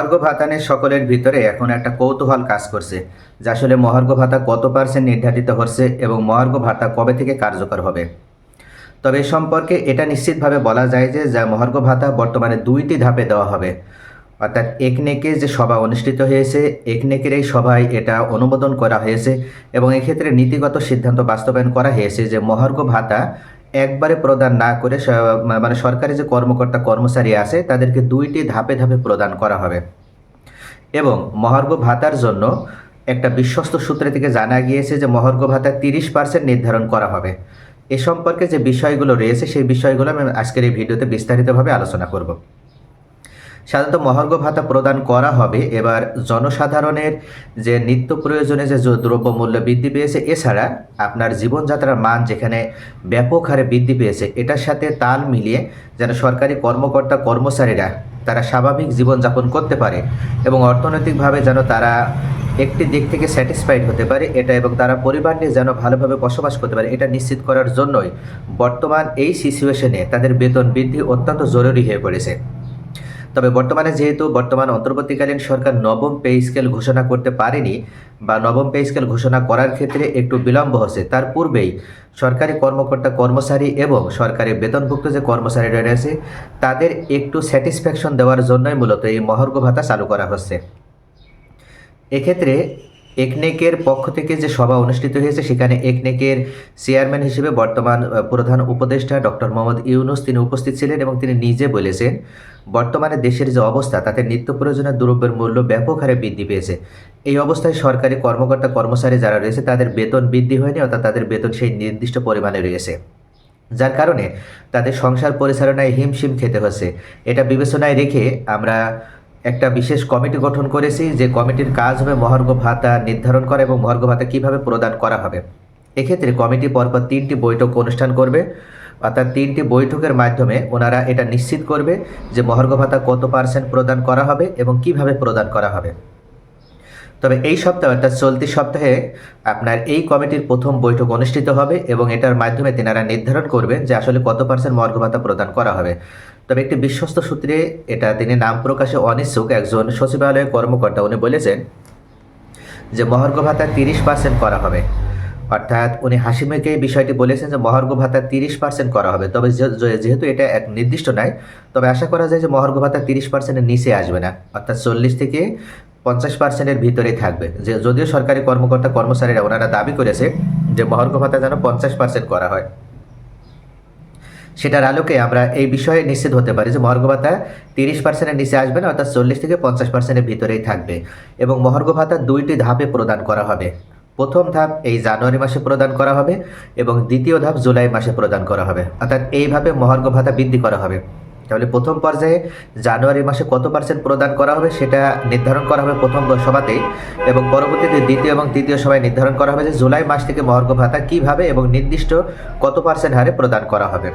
মহার্ঘ ভাতা নিয়ে সকলের ভিতরে এখন একটা কৌতূহল কাজ করছে, যে আসলে মহার্ঘ ভাতা কত পার্সেন্ট নির্ধারিত হচ্ছে এবং মহার্ঘ ভাতা কবে থেকে কার্যকর হবে। তবে এ সম্পর্কে এটা নিশ্চিতভাবে বলা যায় যে, যা মহার্ঘ ভাতা বর্তমানে দুইটি ধাপে দেওয়া হবে। অর্থাৎ একনেকে যে সভা অনুষ্ঠিত হয়েছে, একনেকের এই সভায় এটা অনুমোদন করা হয়েছে এবং এক্ষেত্রে নীতিগত সিদ্ধান্ত বাস্তবায়ন করা হয়েছে যে মহার্ঘ ভাতা একবারে প্রদান না করে মানে সরকারি যে কর্মকর্তা, কর্মচারী আছে, তাদেরকে দুইটি ধাপে ধাপে প্রদান করা হবে। এবং মহার্ঘ ভাতার জন্য একটা বিশ্বস্ত সূত্রে থেকে জানা গিয়েছে যে মহার্ঘ ভাতা তিরিশ পার্সেন্ট নির্ধারণ করা হবে। এ সম্পর্কে যে বিষয়গুলো রয়েছে, সেই বিষয়গুলো আমি আজকের এই ভিডিওতে বিস্তারিতভাবে আলোচনা করব। সাধারণত মহার্ঘ ভাতা প্রদান করা হবে। এবার জনসাধারণের যে নিত্য প্রয়োজনে যে দ্রব্যমূল্য বৃদ্ধি পেয়েছে, এছাড়া আপনার জীবনযাত্রার মান যেখানে ব্যাপক হারে বৃদ্ধি পেয়েছে, এটার সাথে তাল মিলিয়ে যেন সরকারি কর্মকর্তা, কর্মচারীরা তারা স্বাভাবিক জীবনযাপন করতে পারে এবং অর্থনৈতিকভাবে যেন তারা একটি দিক থেকে স্যাটিসফাইড হতে পারে, এটা এবং তারা পরিবার নিয়ে যেন ভালোভাবে বসবাস করতে পারে, এটা নিশ্চিত করার জন্যই বর্তমান এই সিচুয়েশনে তাদের বেতন বৃদ্ধি অত্যন্ত জরুরি হয়ে পড়েছে। তবে বর্তমানে যেহেতু বর্তমান অন্তর্বর্তীকালীন সরকার নবম পে স্কেল ঘোষণা করতে পারেনি বা নবম পে স্কেল ঘোষণা করার ক্ষেত্রে একটু বিলম্ব হচ্ছে, তার পূর্বেই সরকারি কর্মকর্তা কর্মচারী এবং সরকারি বেতনভুক্ত যে কর্মচারীরা রয়েছে, তাদের একটু স্যাটিসফ্যাকশন দেওয়ার জন্যই মূলত এই মহার্ঘ ভাতা চালু করা হচ্ছে। এক্ষেত্রে একনেকের পক্ষ থেকে যে সভা অনুষ্ঠিত হয়েছে, সেখানে একনেকের চেয়ারম্যান হিসেবে বর্তমান প্রধান উপদেষ্টা ডক্টর মোহাম্মদ ইউনুস তিনি উপস্থিত ছিলেন এবং তিনি নিজে বলেছেন, বর্তমানে দেশের যে অবস্থা, তাতে নিত্য প্রয়োজনীয় দ্রব্যের মূল্য ব্যাপক হারে বৃদ্ধি পেয়েছে। এই অবস্থায় সরকারি কর্মকর্তা কর্মচারী যারা রয়েছে, তাদের বেতন বৃদ্ধি হয়নি, অর্থাৎ তাদের বেতন সেই নির্দিষ্ট পরিমাণে রয়েছে। যার কারণে তাদের সংসার পরিচালনায় হিমশিম খেতে হচ্ছে। এটা বিবেচনায় রেখে আমরা একটা বিশেষ কমিটি গঠন করেছি যে কমিটির কাজ হবে মহার্ঘ ভাতা নির্ধারণ করা এবং মহার্ঘ ভাতা কীভাবে প্রদান করা হবে। এক্ষেত্রে কমিটি পরপর তিনটি বৈঠক অনুষ্ঠান করবে, অর্থাৎ তিনটি বৈঠকের মাধ্যমে ওনারা এটা নিশ্চিত করবে যে মহার্ঘ ভাতা কত পার্সেন্ট প্রদান করা হবে এবং কীভাবে প্রদান করা হবে। তবে এই সপ্তাহে, অর্থাৎ চলতি সপ্তাহে আপনার এই কমিটির প্রথম বৈঠক অনুষ্ঠিত হবে এবং এটার মাধ্যমে তেনারা নির্ধারণ করবেন যে আসলে কত পার্সেন্ট মর্গ ভাতা প্রদান করা হবে। তবে একটি বিশ্বস্ত সূত্রে এটা তিনি নাম প্রকাশে অনিচ্ছুক একজন সচিবালয়ের কর্মকর্তা। উনি বলেছেন যে, মহার্ঘ ভাতা তিরিশ পার্সেন্ট করা হবে। অর্থাৎ উনি হাসিমেকে বিষয়টি বলেছেন যে, মহার্ঘ ভাতা তিরিশ পার্সেন্ট করা হবে। তবে যেহেতু এটা এক নির্দিষ্ট নয় তবে আশা করা যায় যে, মহার্ঘ ভাতা তিরিশ পার্সেন্টের নিচে আসবে না। অর্থাৎ চল্লিশ থেকে পঞ্চাশ পার্সেন্টের ভিতরেই থাকবে। যে, যদিও সরকারি কর্মকর্তা, কর্মচারীরা ওনারা দাবি করেছে যে, মহার্ঘ ভাতা যেন পঞ্চাশ পার্সেন্ট করা হয়। সেটার আলোকে আমরা এই বিষয়ে নিশ্চিত হতে পারি যে মহার্ঘ ভাতা তিরিশ পার্সেন্টের নিচে আসবে না, অর্থাৎ চল্লিশ থেকে পঞ্চাশ পার্সেন্টের ভিতরেই থাকবে। এবং মহার্ঘ ভাতা দুইটি ধাপে প্রদান করা হবে। প্রথম ধাপ এই জানুয়ারি মাসে প্রদান করা হবে এবং দ্বিতীয় ধাপ জুলাই মাসে প্রদান করা হবে। অর্থাৎ এইভাবে মহার্ঘ ভাতা বৃদ্ধি করা হবে। তাহলে প্রথম পর্যায়ে জানুয়ারি মাসে কত পার্সেন্ট প্রদান করা হবে সেটা নির্ধারণ করা হবে প্রথম সভাতেই। এবং পরবর্তীতে দ্বিতীয় এবং তৃতীয় সভায় নির্ধারণ করা হবে যে জুলাই মাস থেকে মহার্ঘ ভাতা কীভাবে এবং নির্দিষ্ট কত পার্সেন্ট হারে প্রদান করা হবে।